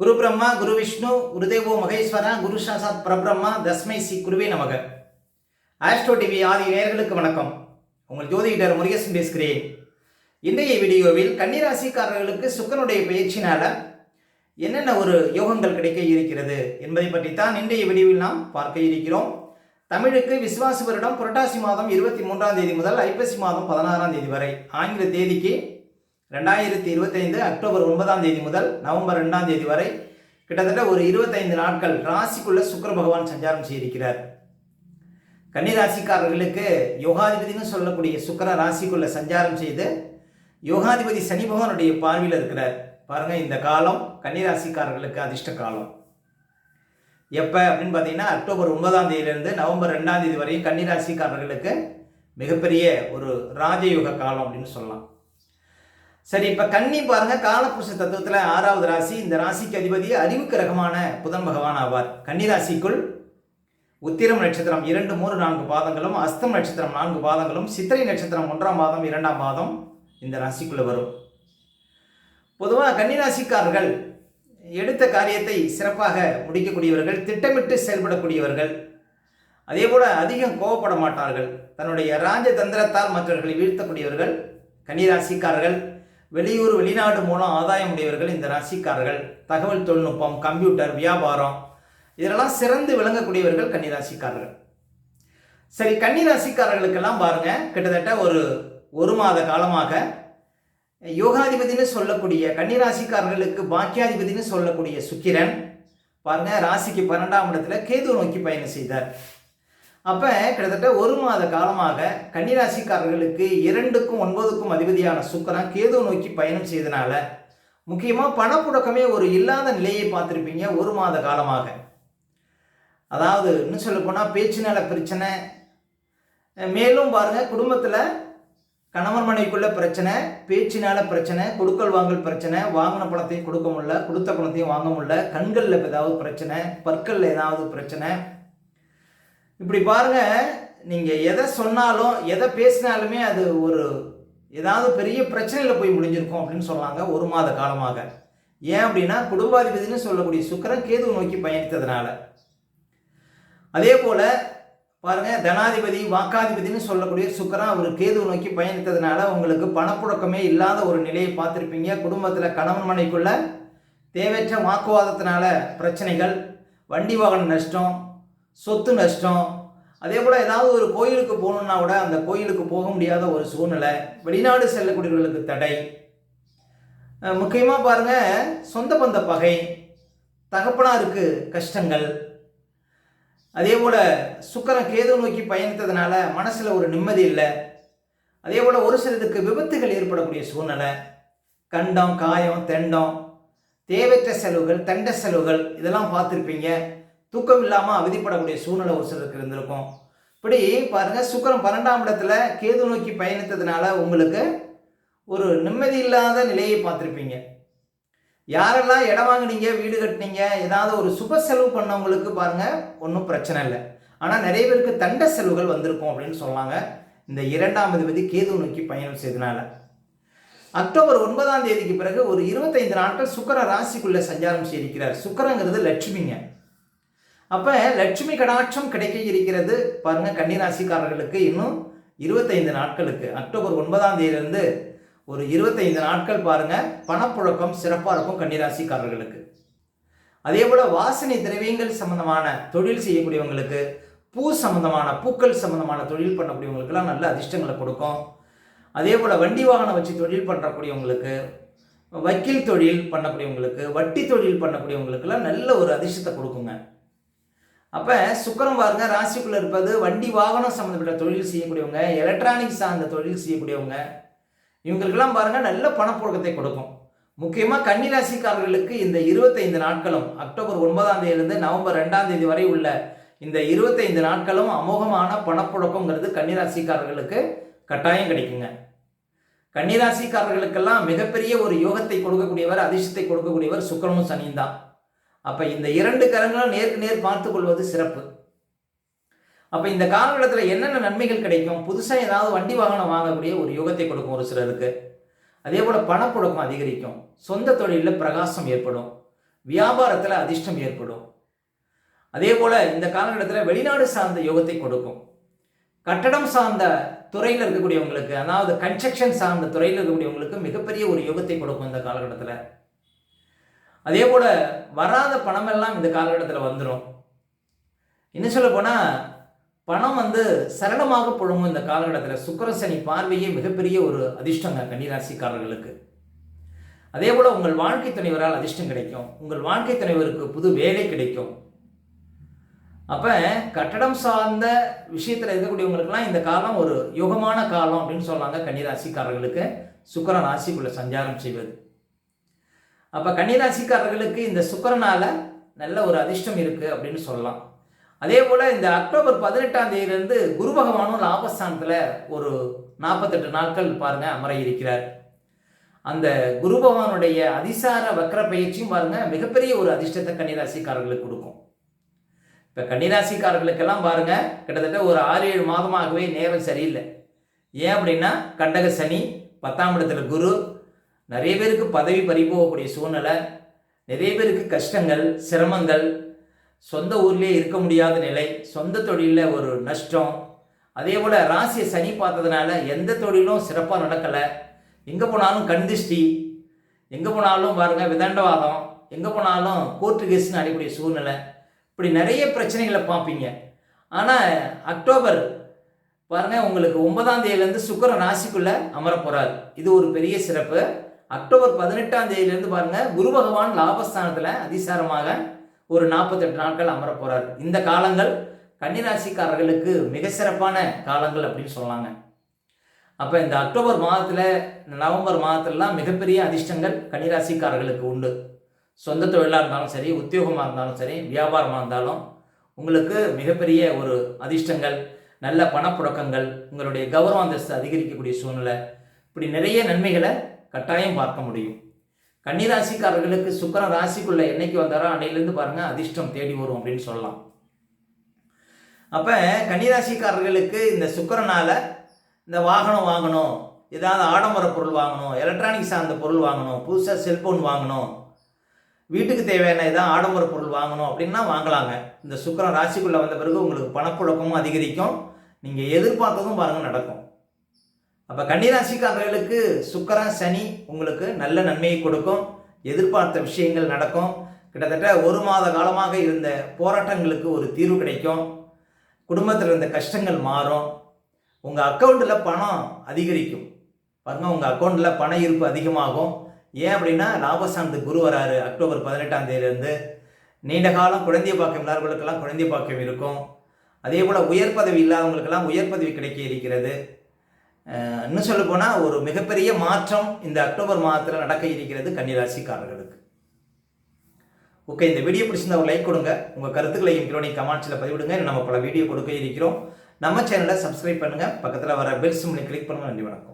குரு பிரம்மா குரு விஷ்ணு குருதேவோ மகேஸ்வரா குரு சாசாத் பரபிரம்மா தஸ்மை சி குருவே நமக. ஆஸ்ட்ரோ டிவி ஆதி நேர்களுக்கு வணக்கம். உங்கள் ஜோதிடர் முருகேசன் பேசுகிறேன். இன்றைய வீடியோவில் கன்னிராசிக்காரர்களுக்கு சுக்கனுடைய பயிற்சினால என்னென்ன ஒரு யோகங்கள் கிடைக்க இருக்கிறது என்பதை பற்றி தான் இன்றைய வீடியோவில் நாம் பார்க்க இருக்கிறோம். தமிழுக்கு விசுவாச வருடம் புரட்டாசி மாதம் இருபத்தி மூன்றாம் தேதி முதல் ஐப்பசி மாதம் பதினாறாம் தேதி வரை. ஆங்கில தேதிக்கு ரெண்டாயிரத்தி இருபத்தைந்து அக்டோபர் ஒன்பதாம் தேதி முதல் நவம்பர் ரெண்டாம் தேதி வரை கிட்டத்தட்ட ஒரு இருபத்தைந்து நாட்கள் ராசிக்குள்ள சுக்கிர பகவான் சஞ்சாரம் செய்திருக்கிறார். கன்னிராசிக்காரர்களுக்கு யோகாதிபதினு சொல்லக்கூடிய சுக்கிர ராசிக்குள்ள சஞ்சாரம் செய்து யோகாதிபதி சனி பகவானுடைய பார்வையில் இருக்கிறார். பாருங்க இந்த காலம் கன்னிராசிக்காரர்களுக்கு அதிர்ஷ்ட காலம். எப்போ அப்படின்னு பார்த்தீங்கன்னா அக்டோபர் ஒன்பதாம் தேதியிலிருந்து நவம்பர் ரெண்டாம் தேதி வரையும் கன்னிராசிக்காரர்களுக்கு மிகப்பெரிய ஒரு ராஜயோக காலம் அப்படின்னு சொல்லலாம். சரி இப்போ கன்னி பாருங்க காலபுருஷ தத்துவத்தில் ஆறாவது ராசி இந்த ராசிக்கு அதிபதி அறிவுக்கு ரகமான புதன் பகவான் ஆவார். கன்னி ராசிக்குள் உத்திரம் நட்சத்திரம் இரண்டு மூணு நான்கு பாதங்களும் அஸ்தம் நட்சத்திரம் நான்கு பாதங்களும் சித்திரை நட்சத்திரம் ஒன்றாம் மாதம் இரண்டாம் மாதம் இந்த ராசிக்குள்ள வரும். பொதுவாக கன்னிராசிக்காரர்கள் எடுத்த காரியத்தை சிறப்பாக முடிக்கக்கூடியவர்கள் திட்டமிட்டு செயல்படக்கூடியவர்கள். அதே போல அதிகம் கோவப்பட மாட்டார்கள். தன்னுடைய ராஜதந்திரத்தால் மற்றவர்களை வீழ்த்தக்கூடியவர்கள் கன்னிராசிக்காரர்கள் வெளியூர் வெளிநாடு மூலம் ஆதாயம் உடையவர்கள் இந்த ராசிக்காரர்கள். தகவல் தொழில்நுட்பம் கம்ப்யூட்டர் வியாபாரம் இதெல்லாம் சிறந்து விளங்கக்கூடியவர்கள் கன்னிராசிக்காரர்கள். சரி கன்னிராசிக்காரர்களுக்கெல்லாம் பாருங்க கிட்டத்தட்ட ஒரு ஒரு மாத காலமாக யோகாதிபதினு சொல்லக்கூடிய கன்னிராசிக்காரர்களுக்கு பாக்கியாதிபதினு சொல்லக்கூடிய சுக்கிரன் பாருங்க ராசிக்கு பன்னெண்டாம் இடத்துல கேது நோக்கி பயணம் செய்தார். அப்போ கிட்டத்தட்ட ஒரு மாத காலமாக கன்னிராசிக்காரர்களுக்கு இரண்டுக்கும் ஒன்பதுக்கும் அதிபதியான சுக்கரன் கேது நோக்கி பயணம் செய்தனால முக்கியமாக பணப்புழக்கமே ஒரு இல்லாத நிலையை பார்த்துருப்பீங்க ஒரு மாத காலமாக. அதாவது இன்னும் சொல்லப்போனால் பேச்சுனால பிரச்சனை. மேலும் பாருங்கள் குடும்பத்தில் கணவன் மனைவிக்குள்ள பிரச்சனை பேச்சினால பிரச்சனை கொடுக்கல் வாங்கல் பிரச்சனை வாங்கின பணத்தையும் கொடுக்க முடியல கொடுத்த பணத்தையும் வாங்க முடியல கண்களில் ஏதாவது பிரச்சனை பற்களில் ஏதாவது பிரச்சனை இப்படி பாருங்க நீங்கள் எதை சொன்னாலும் எதை பேசினாலுமே அது ஒரு ஏதாவது பெரிய பிரச்சனையில் போய் முடிஞ்சிருக்கும் அப்படின்னு சொன்னாங்க ஒரு மாத காலமாக. ஏன் அப்படின்னா குடும்பாதிபதினு சொல்லக்கூடிய சுக்கரன் கேது நோக்கி பயணித்ததுனால. அதே போல பாருங்க தனாதிபதி வாக்காதிபதினு சொல்லக்கூடிய சுக்கரன் அவர் கேது நோக்கி பயணித்ததுனால உங்களுக்கு பணப்புழக்கமே இல்லாத ஒரு நிலையை பார்த்துருப்பீங்க. குடும்பத்தில் கணவன் மனைக்குள்ள தேவையற்ற வாக்குவாதத்தினால பிரச்சனைகள் வண்டி வாகன நஷ்டம் சொத்து நஷ்டம். அதே போல் ஏதாவது ஒரு கோயிலுக்கு போகணுன்னா கூட அந்த கோயிலுக்கு போக முடியாத ஒரு சூழ்நிலை வெளிநாடு செல்லக்கூடியவர்களுக்கு தடை. முக்கியமாக பாருங்கள் சொந்த பந்த பகை தகப்பனாருக்கு கஷ்டங்கள். அதே போல் சுக்கரம் கேது நோக்கி பயணித்ததுனால மனசில் ஒரு நிம்மதி இல்லை. அதே போல் ஒரு சிலருக்கு விபத்துகள் ஏற்படக்கூடிய சூழ்நிலை. கண்டம் காயம் தெண்டம் தேவையற்ற செலவுகள் தண்ட செலவுகள் இதெல்லாம் பார்த்துருப்பீங்க. தூக்கம் இல்லாமல் அவதிப்படக்கூடிய சூழ்நிலை ஒரு சிலருக்கு இருந்திருக்கும். இப்படி பாருங்கள் சுக்கரம் பன்னெண்டாம் இடத்துல கேது நோக்கி பயணித்ததுனால உங்களுக்கு ஒரு நிம்மதி இல்லாத நிலையை பார்த்துருப்பீங்க. யாரெல்லாம் இடம் வாங்கினீங்க வீடு கட்டினீங்க ஏதாவது ஒரு சுப செலவு பண்ணவங்களுக்கு பாருங்கள் ஒன்றும் பிரச்சனை இல்லை. ஆனால் நிறைய பேருக்கு தண்ட செலவுகள் வந்திருக்கும் அப்படின்னு சொன்னாங்க. இந்த இரண்டாம் அதிபதி கேது நோக்கி பயணம் செய்தனால. அக்டோபர் ஒன்பதாம் தேதிக்கு பிறகு ஒரு இருபத்தைந்து நாட்கள் சுக்கர ராசிக்குள்ளே சஞ்சாரம் செய்திருக்கிறார். சுக்கரங்கிறது லட்சுமிங்க. அப்போ லட்சுமி கடாட்சம் கிடைக்க இருக்கிறது பாருங்கள் கன்னிராசிக்காரர்களுக்கு இன்னும் இருபத்தைந்து நாட்களுக்கு. அக்டோபர் ஒன்பதாம் தேதியிலிருந்து ஒரு இருபத்தைந்து நாட்கள் பாருங்கள் பணப்புழக்கம் சிறப்பாக இருக்கும் கன்னிராசிக்காரர்களுக்கு. அதே போல் வாசனை திரவியங்கள் சம்பந்தமான தொழில் செய்யக்கூடியவங்களுக்கு பூ சம்பந்தமான பூக்கள் சம்பந்தமான தொழில் பண்ணக்கூடியவங்களுக்கெல்லாம் நல்ல அதிர்ஷ்டங்களை கொடுக்கும். அதே போல் வண்டி வாகனம் வச்சு தொழில் பண்ணக்கூடியவங்களுக்கு வக்கீல் தொழில் பண்ணக்கூடியவங்களுக்கு வட்டி தொழில் பண்ணக்கூடியவங்களுக்கெல்லாம் நல்ல ஒரு அதிர்ஷ்டத்தை கொடுக்குங்க. அப்போ சுக்கரம் பாருங்க ராசிக்குள்ளே இருப்பது வண்டி வாகனம் சம்மந்தப்பட்ட தொழில் செய்யக்கூடியவங்க எலக்ட்ரானிக்ஸ் சார்ந்த தொழில் செய்யக்கூடியவங்க இவங்களுக்கெல்லாம் பாருங்கள் நல்ல பணப்புழக்கத்தை கொடுக்கும். முக்கியமாக கன்னிராசிக்காரர்களுக்கு இந்த இருபத்தைந்து நாட்களும் அக்டோபர் ஒன்பதாம் தேதியிலிருந்து நவம்பர் ரெண்டாம் தேதி வரை உள்ள இந்த இருபத்தைந்து நாட்களும் அமோகமான பணப்புழக்கங்கிறது கன்னிராசிக்காரர்களுக்கு கட்டாயம் கிடைக்குங்க. கன்னிராசிக்காரர்களுக்கெல்லாம் மிகப்பெரிய ஒரு யோகத்தை கொடுக்கக்கூடியவர் அதிர்ஷ்டத்தை கொடுக்கக்கூடியவர் சுக்கரமும் சனியும் தான். அப்போ இந்த இரண்டு கரங்களும் நேருக்கு நேர் பார்த்து கொள்வது சிறப்பு. அப்போ இந்த காலகட்டத்தில் என்னென்ன நன்மைகள் கிடைக்கும்? புதுசாக ஏதாவது வண்டி வாகனம் வாங்கக்கூடிய ஒரு யோகத்தை கொடுக்கும் ஒரு சிலருக்கு. அதே போல் பணப்புழக்கம் அதிகரிக்கும். சொந்த தொழிலில் பிரகாசம் ஏற்படும். வியாபாரத்தில் அதிர்ஷ்டம் ஏற்படும். அதே போல் இந்த காலகட்டத்தில் வெளிநாடு சார்ந்த யோகத்தை கொடுக்கும். கட்டடம் சார்ந்த துறையில் இருக்கக்கூடியவங்களுக்கு அதாவது கன்ஸ்ட்ரக்ஷன் சார்ந்த துறையில் இருக்கக்கூடியவங்களுக்கு மிகப்பெரிய ஒரு யோகத்தை கொடுக்கும் இந்த காலகட்டத்தில். அதே போல் வராத பணமெல்லாம் இந்த காலகட்டத்தில் வந்துடும் என்ன சொல்ல போனால் பணம் வந்து சரளமாக புழங்கும் இந்த காலகட்டத்தில் சுக்கரசனி பார்வையே மிகப்பெரிய ஒரு அதிர்ஷ்டங்க கன்னிராசிக்காரர்களுக்கு. அதே போல் உங்கள் வாழ்க்கை துணைவரால் அதிர்ஷ்டம் கிடைக்கும். உங்கள் வாழ்க்கை துணைவருக்கு புது வேலை கிடைக்கும். அப்போ கட்டடம் சார்ந்த விஷயத்தில் இருக்கக்கூடியவங்களுக்கெல்லாம் இந்த காலம் ஒரு யுகமான காலம் அப்படின்னு சொல்லாங்க கன்னிராசிக்காரர்களுக்கு. சுக்கர ராசிக்குள்ளே சஞ்சாரம் செய்வது. அப்போ கன்னிராசிக்காரர்களுக்கு இந்த சுக்கிரனால நல்ல ஒரு அதிர்ஷ்டம் இருக்குது அப்படின்னு சொல்லலாம். அதே போல் இந்த அக்டோபர் பதினெட்டாம் தேதியிலேருந்து குரு பகவானும் லாபஸ்தானத்தில் ஒரு நாற்பத்தெட்டு நாட்கள் பாருங்கள் அமர இருக்கிறார். அந்த குரு பகவானுடைய அதிசார வக்கர பயிற்சியும் பாருங்கள் மிகப்பெரிய ஒரு அதிர்ஷ்டத்தை கன்னிராசிக்காரர்களுக்கு கொடுக்கும். இப்போ கன்னிராசிக்காரர்களுக்கெல்லாம் பாருங்க கிட்டத்தட்ட ஒரு ஆறு ஏழு மாதமாகவே நேரம் சரியில்லை. ஏன் அப்படின்னா கண்டக சனி பத்தாம் இடத்துல குரு நிறைய பேருக்கு பதவி பறிபோகக்கூடிய சூழ்நிலை நிறைய பேருக்கு கஷ்டங்கள் சிரமங்கள் சொந்த ஊர்லேயே இருக்க முடியாத நிலை சொந்த தொழிலில் ஒரு நஷ்டம். அதே போல் ராசியை சனி பார்த்ததுனால எந்த தொழிலும் சிறப்பாக நடக்கலை. எங்கே போனாலும் கண்திஷ்டி எங்கே போனாலும் பாருங்கள் விதண்டவாதம் எங்கே போனாலும் கோர்ட்டு கேஸ்னு அடிக்கூடிய சூழ்நிலை. இப்படி நிறைய பிரச்சனைகளை பார்ப்பீங்க. ஆனால் அக்டோபர் பாருங்கள் உங்களுக்கு ஒன்பதாம் தேதியிலேருந்து சுக்கரன் ராசிக்குள்ளே அமர போகிறார் இது ஒரு பெரிய சிறப்பு. அக்டோபர் பதினெட்டாம் தேதியிலேருந்து பாருங்கள் குரு பகவான் லாபஸ்தானத்தில் அதிசாரமாக ஒரு நாற்பத்தெட்டு நாட்கள் அமர போகிறார் இந்த காலங்கள் கன்னிராசிக்காரர்களுக்கு மிக சிறப்பான காலங்கள் அப்படின்னு சொல்லாங்க அப்போ இந்த அக்டோபர் மாதத்தில் நவம்பர் மாதத்துலலாம் மிகப்பெரிய அதிர்ஷ்டங்கள் கன்னிராசிக்காரர்களுக்கு உண்டு. சொந்த தொழிலாக இருந்தாலும் சரி உத்தியோகமாக இருந்தாலும் சரி வியாபாரமாக இருந்தாலும் உங்களுக்கு மிகப்பெரிய ஒரு அதிர்ஷ்டங்கள் நல்ல பணப்புழக்கங்கள் உங்களுடைய கௌரவ அந்தஸ்து அதிகரிக்கக்கூடிய சூழ்நிலை இப்படி நிறைய நன்மைகளை கட்டாயம் பார்க்க முடியும். கன்னிராசிக்காரர்களுக்கு சுக்கர ராசிக்குள்ள என்னைக்கு வந்தாரோ அன்னையிலேருந்து பாருங்க அதிர்ஷ்டம் தேடி வரும் அப்படின்னு சொல்லலாம். அப்போ கன்னிராசிக்காரர்களுக்கு இந்த சுக்கரனால இந்த வாகனம் வாங்கணும் ஏதாவது ஆடம்பர பொருள் வாங்கணும் எலக்ட்ரானிக் சார்ந்த பொருள் வாங்கணும் புதுசாக செல்போன் வாங்கணும் வீட்டுக்கு தேவையான ஏதாவது ஆடம்பர பொருள் வாங்கணும் அப்படின்னா வாங்கலாங்க. இந்த சுக்கரன் ராசிக்குள்ளே வந்த பிறகு உங்களுக்கு பணப்புழக்கமும் அதிகரிக்கும். நீங்கள் எதிர்பார்த்ததும் பாருங்கள் நடக்கும். அப்போ கன்னிராசிக்காரர்களுக்கு சுக்கரன் சனி உங்களுக்கு நல்ல நன்மையை கொடுக்கும் எதிர்பார்த்த விஷயங்கள் நடக்கும். கிட்டத்தட்ட ஒரு மாத காலமாக இருந்த போராட்டங்களுக்கு ஒரு தீர்வு கிடைக்கும். குடும்பத்தில் இருந்த கஷ்டங்கள் மாறும். உங்கள் அக்கௌண்ட்டில் பணம் அதிகரிக்கும். பாருங்கள் உங்கள் அக்கௌண்ட்டில் பண இருப்பு அதிகமாகும். ஏன் அப்படின்னா லாபசாந்து குரு வராரு அக்டோபர் பதினெட்டாம் தேதியிலேருந்து. நீண்ட காலம் குழந்தை பாக்கியம் இல்லாதவர்களுக்கெல்லாம் குழந்தை பாக்கியம் இருக்கும். அதே போல் உயர் பதவி இல்லாதவங்களுக்கெல்லாம் உயர் பதவி கிடைக்க இருக்கிறது. இன்னும் சொல்ல போனால் ஒரு மிகப்பெரிய மாற்றம் இந்த அக்டோபர் மாதத்தில் நடக்க இருக்கிறது கன்னிராசிக்காரர்களுக்கு. ஓகே இந்த வீடியோ பிடிச்சிருந்தா ஒரு லைக் கொடுங்க. உங்கள் கருத்துக்களையும் கிலோனி கமெண்ட்ஸில் பதிவிடுங்க. நம்ம பல வீடியோ கொடுக்க இருக்கிறோம். நம்ம சேனலை சப்ஸ்கிரைப் பண்ணுங்கள் பக்கத்தில் வர பெல் சிம்லை கிளிக் பண்ணுங்கள் நன்றி வணக்கம்.